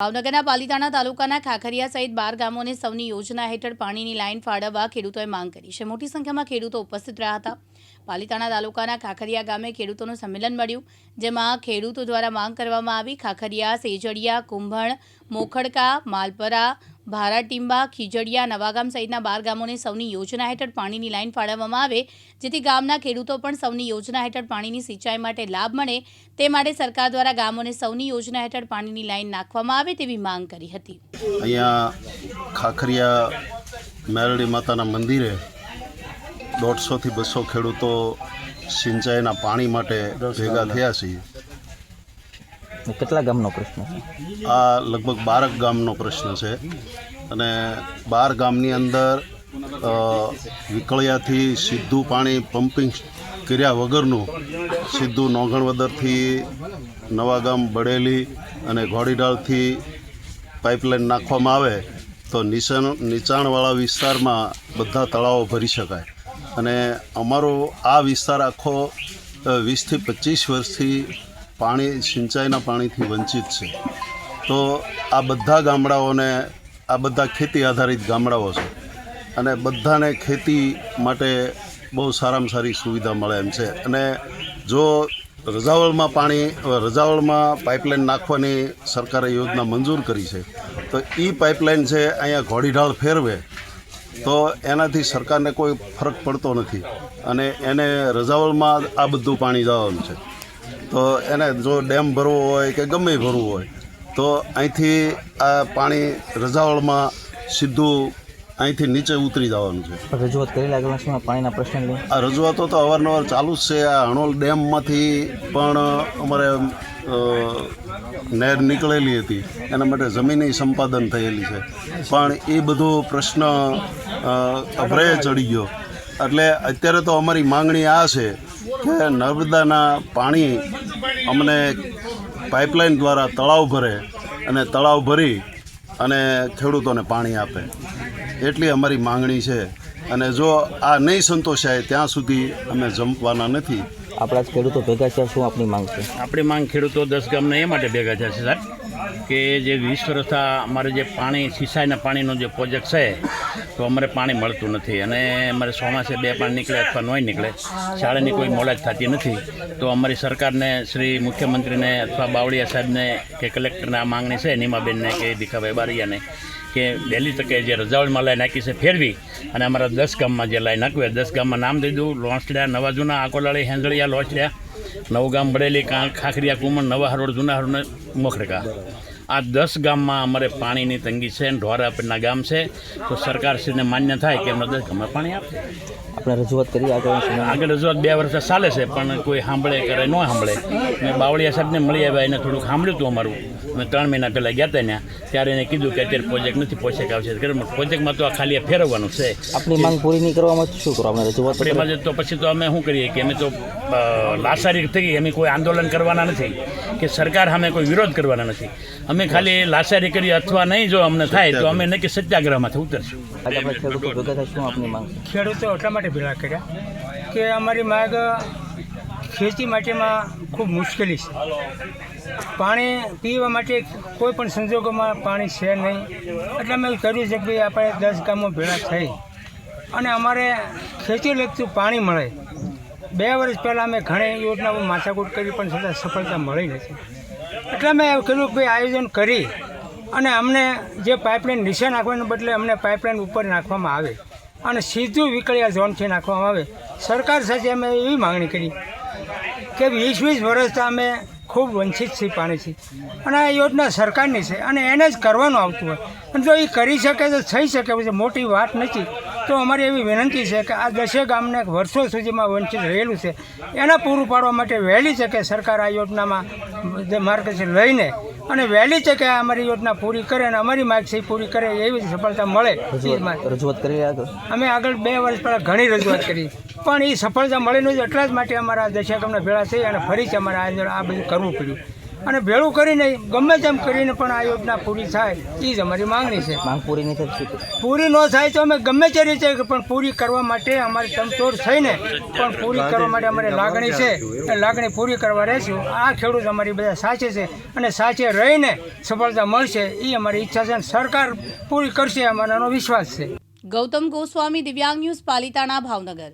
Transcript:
ભાવનગરના પાલીતાણા તાલુકાના ખાખરિયા સહિત બાર ગામોને સૌની યોજના હેઠળ પાણીની લાઇન ફાળવવા ખેડૂતોએ માંગ કરી છે. મોટી સંખ્યામાં ખેડૂતો ઉપસ્થિત રહ્યા હતા. પાલીતાણા તાલુકાના ખાખરિયા ગામે ખેડૂતોનું સંમેલન મળ્યું, જેમાં ખેડૂતો દ્વારા માંગ કરવામાં આવી. ખાખરિયા, સેજડિયા, કુંભણ, મોખડકા, માલપરા, ભારાટીંબા, ખીજડિયા, નવાગામ સહિતના બાર ગામોને સૌની યોજના હેઠળ પાણીની લાઇન ફાળવવામાં આવે, જેથી ગામના ખેડૂતો પણ સૌની યોજના હેઠળ પાણીની સિંચાઈ માટે લાભ મળે. તે માટે સરકાર દ્વારા ગામોને સૌની યોજના હેઠળ પાણીની લાઇન નાખવામાં આવે તેવી માંગ કરી હતી. અહીંયા ખાખરિયા મેરડી માતાના મંદિરે દોઢસોથી બસો ખેડૂતો સિંચાઈના પાણી માટે ભેગા થયા છીએ કેટલા ગામનો પ્રશ્ન છે? આ લગભગ બારક ગામનો પ્રશ્ન છે. અને બાર ગામની અંદર વિકળિયાથી સીધું પાણી પમ્પિંગ કર્યા વગરનું સીધું નોગણવદરથી નવાગામ બડેલી અને ઘોડીડાળથી પાઇપલાઇન નાખવામાં આવે તો નીચાણ નીચાણવાળા વિસ્તારમાં બધા તળાવો ભરી શકાય. અને અમારો આ વિસ્તાર આખો વીસથી પચીસ વર્ષથી પાણી, સિંચાઈના પાણીથી વંચિત છે. તો આ બધા ગામડાઓને, આ બધા ખેતી આધારિત ગામડાઓ છે. અને બધાને ખેતી માટે બહુ સારામાં સારી સુવિધા મળે એમ છે. અને જો રજાવળમાં પાણી રજાવળમાં પાઇપલાઇન નાખવાની સરકારે યોજના મંજૂર કરી છે, તો એ પાઇપલાઇન છે અહીંયા ઘોડીઢાળ ફેરવે તો એનાથી સરકારને કોઈ ફરક પડતો નથી. અને એને રજાવળમાં આ બધું પાણી જવાનું છે. તો એને જો ડેમ ભરવો હોય કે ગમે ભરવું હોય, તો અહીંથી આ પાણી રજાવળમાં સીધું અહીંથી નીચે ઉતરી જવાનું છે. રજૂઆત કરી લાગેલા છે પાણીના પ્રશ્ન આ રજૂઆતો તો અવારનવાર ચાલુ જ છે. આ હણોલ ડેમમાંથી પણ અમારે નહેર નીકળેલી હતી. એના માટે જમીનની સંપાદન થયેલી છે. પણ એ બધો પ્રશ્ન અ, અભરે ચડી ગયો. એટલે અત્યારે તો અમારી માંગણી આ છે કે નર્મદાના પાણી અમને પાઇપલાઇન દ્વારા તળાવ ભરે અને તળાવ ભરી અને ખેડૂતોને પાણી આપે. એટલી અમારી માંગણી છે. અને જો આ નહીં સંતોષાય ત્યાં સુધી અમે જમવાના નથી. આપણા જ ખેડૂતો ભેગા છે શું આપણી માંગ છે? આપણી માંગ ખેડૂતો દસ ગામના એ માટે ભેગા થયા છે સાહેબ કે જે વીસ વર્ષથી અમારે જે પાણી સિંચાઈના પાણીનો જે પ્રોજેક્ટ છે તો અમારે પાણી મળતું નથી. અને અમારે ચોમાસે બે પાણી નીકળે અથવા નોય નીકળે શાળાની કોઈ મોલાજ થતી નથી. તો અમારી સરકારને શ્રી મુખ્યમંત્રીને અથવા બાવળિયા સાહેબને કે કલેક્ટરને આ માંગણી છે નીમાબેનને કે ભીખાભાઈ બારિયાને કે વહેલી તકે જે રજાવળમાં લાઈ નાખી છે ફેરવી અને અમારા દસ ગામમાં જે લાઈ નાખવી દસ ગામમાં નામ દઈ દઉં. લોંસડ્યા નવા જૂના, આકોલાળી હેંદળિયા લોચડ્યા નવગામ બળેલી કાં ખાખરિયા, કુમણ, નવા હરોડ જૂના હરોડ ને મોખડકા આ દસ ગામમાં અમારે પાણીની તંગી છે અને ઢોરા ગામ છે. તો સરકારશ્રીને માન્ય થાય કે એમના દસ ગામમાં પાણી આપે. આપણે રજૂઆત કરી આગળ આગળ રજૂઆત બે વર્ષ ચાલે છે પણ કોઈ સાંભળે કરે ન સાંભળે. મેં બાવળિયા સાહેબને મળી આવ્યા એને થોડુંક સાંભળ્યું હતું અમારું. અમે ત્રણ મહિના પહેલાં ગયા હતા ત્યાં. ત્યારે એને કીધું કે અત્યારે પ્રોજેક્ટ નથી પોષક આવશે. પ્રોજેક્ટમાં તો આ ખાલી ફેરવવાનું છે. આપણી માંગ પૂરી નહીં કરવામાં શું કરો આપણે રજૂઆત આપણે એમાં તો પછી તો અમે શું કરીએ કે અમે તો લાસારી થઈ થઈ અમે કોઈ આંદોલન કરવાના નથી. કે સરકાર સામે કોઈ વિરોધ કરવાના નથી. અમે ખાલી લાસારી કરી અથવા નહીં જો અમને થાય તો અમે નક્કી સત્યાગ્રહમાંથી ઉતરશું. ખેડૂતો ભેગા થાય શું આપની માંગ? છે ખેડૂતો એટલા માટે ભેગા કર્યા કે અમારી માગ ખેતી માટેમાં ખૂબ મુશ્કેલી છે. પાણી પીવા માટે કોઈ પણ સંજોગોમાં પાણી છે નહીં. એટલે અમે કર્યું છે કે ભાઈ આપણે દસ ગામો ભેળા થઈ અને અમારે ખેતી લગતું પાણી મળે. બે વર્ષ પહેલાં અમે ઘણી યોજનાઓ માથાકૂટ કરી પણ છતાં સફળતા મળી નથી. એટલે મેં કર્યું કે આયોજન કરી અને અમને જે પાઇપલાઇન નીચે નાખવાને બદલે અમને પાઇપલાઇન ઉપર નાખવામાં આવે અને સીધું વિકળિયા ઝોનથી નાખવામાં આવે. સરકાર સાથે અમે એવી માંગણી કરી કે વીસ વીસ વર્ષથી અમે ખૂબ વંચિત છીએ પાણીથી અને આ યોજના સરકારની છે અને એને જ કરવાનું આવતું હોય. અને જો એ કરી શકે તો થઈ શકે, પછી મોટી વાત નથી. તો અમારી એવી વિનંતી છે કે આ દસે ગામને વર્ષો સુધીમાં વંચિત રહેલું છે. એના પૂરું પાડવા માટે વહેલી તકે સરકાર આ યોજનામાં માર્ગદર્શન લઈને અને વહેલી તકે આ અમારી યોજના પૂરી કરે અને અમારી માગ છે પૂરી કરે એવી સફળતા મળે. રજૂઆત કરી અમે આગળ બે વર્ષ પહેલાં ઘણી રજૂઆત કરી. પણ એ સફળતા મળી નથી એટલા જ માટે અમારા દશક ગામના ભેળા થઈ અને ફરીથી અમારે આ બધું કરવું પડ્યું. અને ભેળું કરીને ગમે તેમ કરીને પણ આ યોજના પૂરી થાય એ જ અમારી માંગણી છે. માંગ પૂરી નહીં થાય તો પૂરી ન થાય તો અમે ગમે તે રીતે પણ પૂરી કરવા માટે અમારી તમતોડ થઈને પણ પૂરી કરવા માટે અમારી લાગણી છે. એ લાગણી પૂરી કરવા રહેશું. આ ખેડૂત અમારી બધા સાચે છે અને સાચે રહીને સફળતા મળશે એ અમારી ઈચ્છા છે અને સરકાર પૂરી કરશે અમારાનો વિશ્વાસ છે. ગૌતમ ગોસ્વામી દિવ્યાંગ ન્યૂઝ પાલિતાણા ભાવનગર.